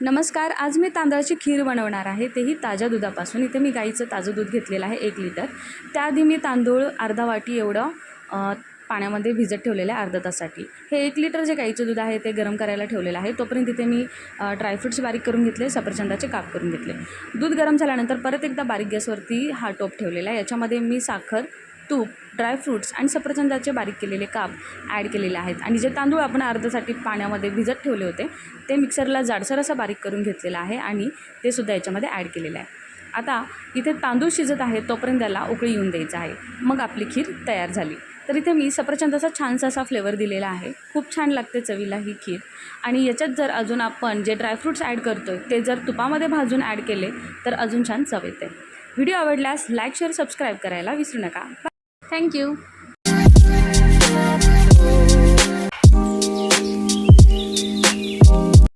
नमस्कार आज मी तांदळाची खीर बनवणार आहे. तेही ताज्या दुधापासून. इथे मी गाईचं ताजं दूध घेतलेलं आहे एक लिटर. त्याआधी मी तांदूळ अर्धा वाटी एवढं पाण्यामध्ये भिजत ठेवलेलं आहे अर्धा तासाठी हे एक लिटर जे गाईचं दूध आहे ते गरम करायला ठेवलेलं आहे. तोपर्यंत तिथे मी ड्रायफ्रुट्स बारीक करून घेतले सफरचंदाचे काप करून घेतले. दूध गरम झाल्यानंतर परत एकदा बारीक गॅसवरती हा टोप ठेवलेला आहे. याच्यामध्ये मी साखर तूप ड्रायफ्रूट्स आणि सफरचंदाचे बारीक केलेले काप ॲड केलेले आहेत. आणि जे तांदूळ आपण अर्धसाठी पाण्यामध्ये भिजत ठेवले होते ते मिक्सरला जाडसर असं बारीक करून घेतलेलं आहे आणि ते सुद्धा याच्यामध्ये ॲड केलेलं आहे. आता इथे तांदूळ शिजत आहे तोपर्यंत त्याला उकळी येऊन द्यायचं आहे. मग आपली खीर तयार झाली. तर इथे मी सफरचंदाचा छानसा असा फ्लेवर दिलेला आहे. खूप छान लागते चवीला ही खीर. आणि याच्यात जर अजून आपण जे ड्रायफ्रूट्स ॲड करतो आहे ते जर तुपामध्ये भाजून ॲड केले तर अजून छान चव येते. व्हिडिओ आवडल्यास लाईक शेअर सबस्क्राईब करायला विसरू नका. Thank you